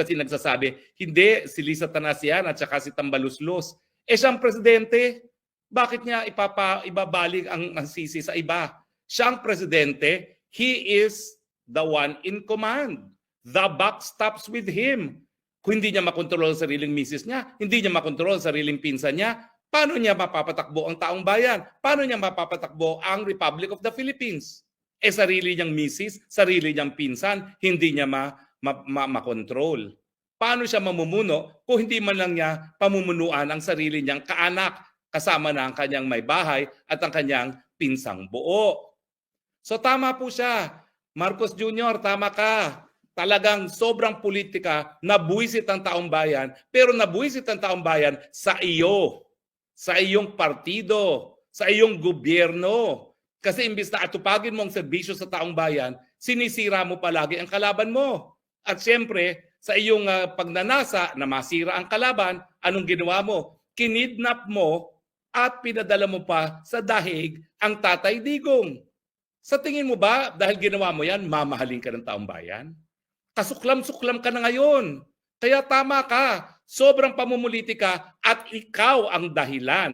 kasi nagsasabi, hindi, si Lisa Tanasian at saka si Tambaluslos. Eh siyang presidente, bakit niya ipapa, ibabalik ang, ang sisi sa iba? Siyang presidente, he is the one in command. The buck stops with him. Kung hindi niya makontrol ang sariling misis niya, hindi niya makontrol ang sariling pinsan niya, paano niya mapapatakbo ang taong bayan? Paano niya mapapatakbo ang Republic of the Philippines? Eh sarili niyang misis, sarili niyang pinsan, hindi niya ma, ma, ma, makontrol. Paano siya mamumuno kung hindi man lang niya pamumunuan ang sarili niyang kaanak kasama na ang kanyang may bahay at ang kanyang pinsang buo? So tama po siya. Marcos Jr., tama ka. Talagang sobrang politika, nabuisit ang taong bayan, pero nabuisit ang taong bayan sa iyo, sa iyong partido, sa iyong gobyerno. Kasi imbis na atupagin mo ang serbisyo sa taong bayan, sinisira mo palagi ang kalaban mo. At siyempre, sa iyong ah, pagnanasa na masira ang kalaban, anong ginawa mo? Kinidnap mo at pinadala mo pa sa dahig ang tatay digong. Sa tingin mo ba, dahil ginawa mo yan, mamahalin ka ng taong bayan? Kasuklam-suklam ka na ngayon. Kaya tama ka. Sobrang pamumuliti ka at ikaw ang dahilan